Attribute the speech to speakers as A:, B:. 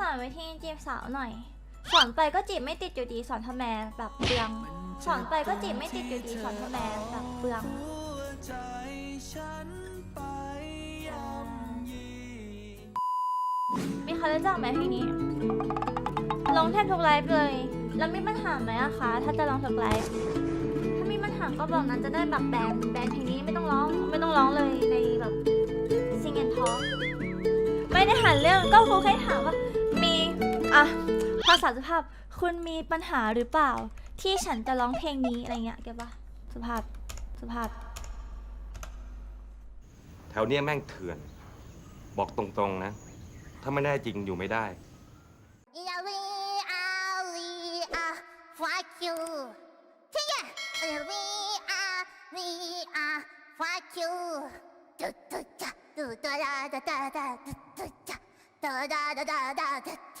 A: สอนวิธีจีบสาวหน่อย สอนไปก็จีบไม่ติดอยู่ดีสอนทำไมแบบเปลือง สอนไปก็จีบไม่ติดอยู่ดีสอนทำไมแบบเปลืองมีใครรู้จักไหมเพลงนี้ลงแทบทุกไลฟ์เลย แล้วมีปัญหาไหมอะคะ ถ้าจะลองทุกไลฟ์ถ้ามีปัญหาก็บอกนั้นจะได้แบบแบนแบนเพลงนี้ไม่ต้องร้องไม่ต้องร้องเลยในแบบซิงเกิลท้องไม่ได้หาเรื่องก็ครูแค่ถามว่า ภาษาสุภาพคุณมีปัญหาหรือเปล่า ที่ฉันจะร้องเพลงนี้อะไรเงี้ยเก็บปะสุภาพสุภาพ
B: แถวเนี้ยแม่งเถื่อน บอกตรงๆนะ ถ้าไม่แน่จริงอยู่ไม่ได้
C: Yeah, we are, we are, fuck you. Sing it. Yeah, we are, we are, fuck you. Do do da, do da da da da da, do do da, da da da da da da da.